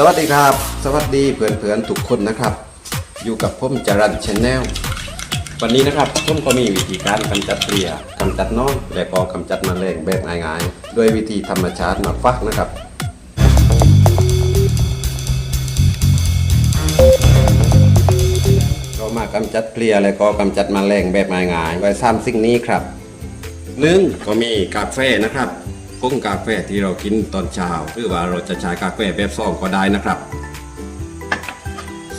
สวัสดีครับ สวัสดีเพื่อนๆทุกคนนะครับ อยู่กับผมจรันชแนลวันนี้นะครับผมก็มีวิธีการกำจัดเปลี่ยกำจัดน้องและก็กำจัดมแมลงแบบง่ายๆโดยวิธีธรรมชาติมาฟักนะครับเรามากำจัดเปลี่ยและก็กำจัดมแมลงแบบง่ายๆโดยสามสิ่งนี้ครับหนึ่งก็มีกาแฟนะครับ ก้งกาแฟที่เรากินตอนเช้าหรือว่าเราจะใช้กาแฟแบบซองก็ได้นะครับ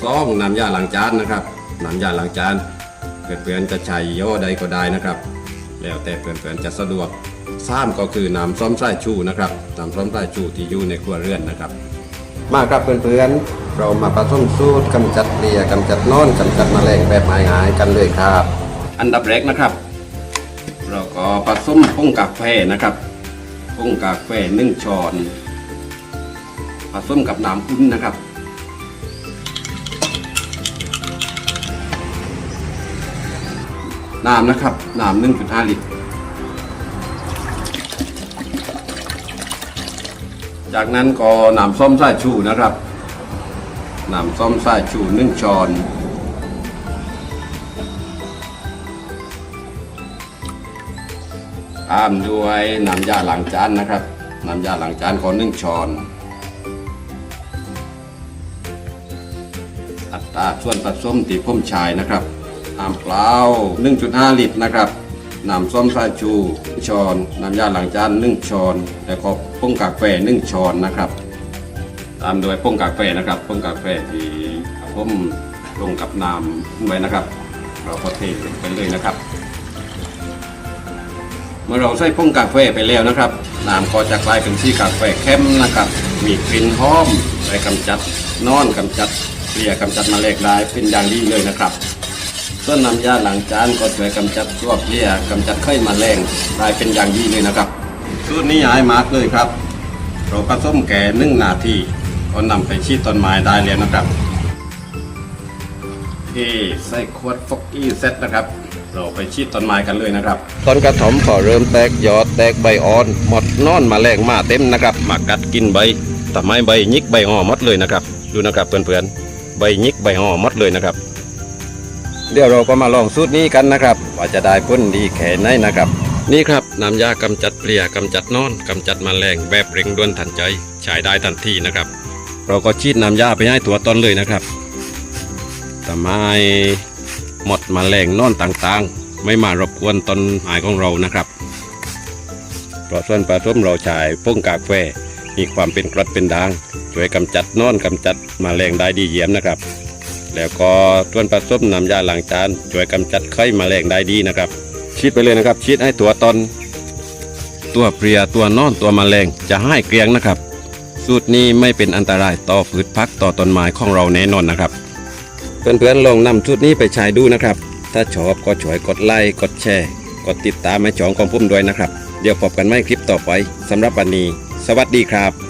สองน้ำยาล้างจานนะครับน้ำยาล้างจานเพื่อนๆจะใช้ย่อใดก็ได้นะครับ แล้วแต่เพื่อนๆจะสะดวกสามก็คือน้ำส้อมไสายชูนะครับน้ำส้อมไสายชูที่อยู่ในครัวเรือนนะครับ มาครับเพื่อนๆเรามาผสมสูตรกำจัดเปลียกำจัดนอนกำจัดแมลงแบบง่ายๆกันเลยครับ อันดับแรกนะครับ เราก็ผสมผงกาแฟนะครับ ผงกาแฟหนึ่งช้อน ผสมกับน้ำอุ่นนะครับ น้ำนะครับ น้ำหนึ่งจุดห้าลิตร จากนั้นก็น้ำส้มสายชูนะครับ น้ำส้มสายชูหนึ่งช้อน ตามด้วยน้ำยาล้างจานนะครับน้ำยาล้างจานขอหนึ่งช้อน อัตราส่วนผสมตีพ่มชายนะครับน้ำเปล่า 1.5 ลิตรนะครับน้ำส้มสายชูช้อนน้ำยาล้างจาน1ช้อน แล้วก็ผงกาแฟ1ช้อนนะครับตามด้วยผงกาแฟนะครับผงกาแฟที่ผมลงกับน้ำไว้นะครับ เราก็เทลงไปเลยนะครับ เมื่อเราใส่ผงกาแฟไปแล้วนะครับน้ำก็จะกลายเป็นสีกาแฟเข้มนะครับ มีกลิ่นหอมไปกำจัดนอนกำจัดเกลี่ยกำจัดมแมลงได้เป็นอย่างดีเลยนะครับส่วนน้ำยาหล้างจานก็ช่วยกำจัดตัวเกลี่ยกำจัดไข้แมลงได้เป็นอย่างดีเลยนะครับสูตรนี้ย้ายมากเลยครับเราผสมแก่นึ่งนาทีก็นำไปชีดต้นไม้ได้แล้วนะครับ ที่ใส่ขวดฟอกกี้เซตนะครับ เราไปชีดต้นไม้กันเลยนะครับ ต้นกระถมก็เริ่มแตกยอดแตกใบอ่อน หมดนอนมาแรงมาเต็มนะครับ มากัดกินใบทำไมใบยิกใบห่อหมดเลยนะครับ ดูนะครับเพื่อนๆ ใบยิกใบห่อหมดเลยนะครับ เดี๋ยวเราก็มาลองสูตรนี้กันนะครับ ว่าจะได้ผลดีแค่ไหนนะครับ นี่ครับน้ำยากำจัดเปลี่ยกำจัดนอนกำจัดมแมลงแบบเร่งด่วนทันใจใช้ได้ทันทีนะครับ เราก็ฉีดน้ำยาไปให้ตัวต้นเลยนะครับ ทำให้หมดมแมลงนอนต่างๆ ไม่มารบกวนต้นไม้ของเรานะครับเพราะส่วนผสมเราใช้ป้งกากแฟมีความเป็นกรดเป็นด่างช่วยกำจัดนอนกำจัดมแมลงได้ดีเยี่ยมนะครับ แล้วก็ส่วนผสมน้ำยาล้างจานช่วยกำจัดไข้มแมลงได้ดีนะครับชีดไปเลยนะครับชีดให้ตัวตนตัวเพลียตัวนอนตัวมแมลงจะให้เกลียงนะครับ สูตรนี้ไม่เป็นอันตรายต่อพืชพักต่อต้นไม้ของเราแน่นอนนะครับ เพื่อนๆลองนำชุดนี้ไปใช้ดูนะครับ ถ้าชอบก็ช่วยกดไลค์กดแชร์ กดติดตามให้จองของผมด้วยนะครับ เดี๋ยวพบกันใหม่คลิปต่อไปสำหรับวันนี้ สวัสดีครับ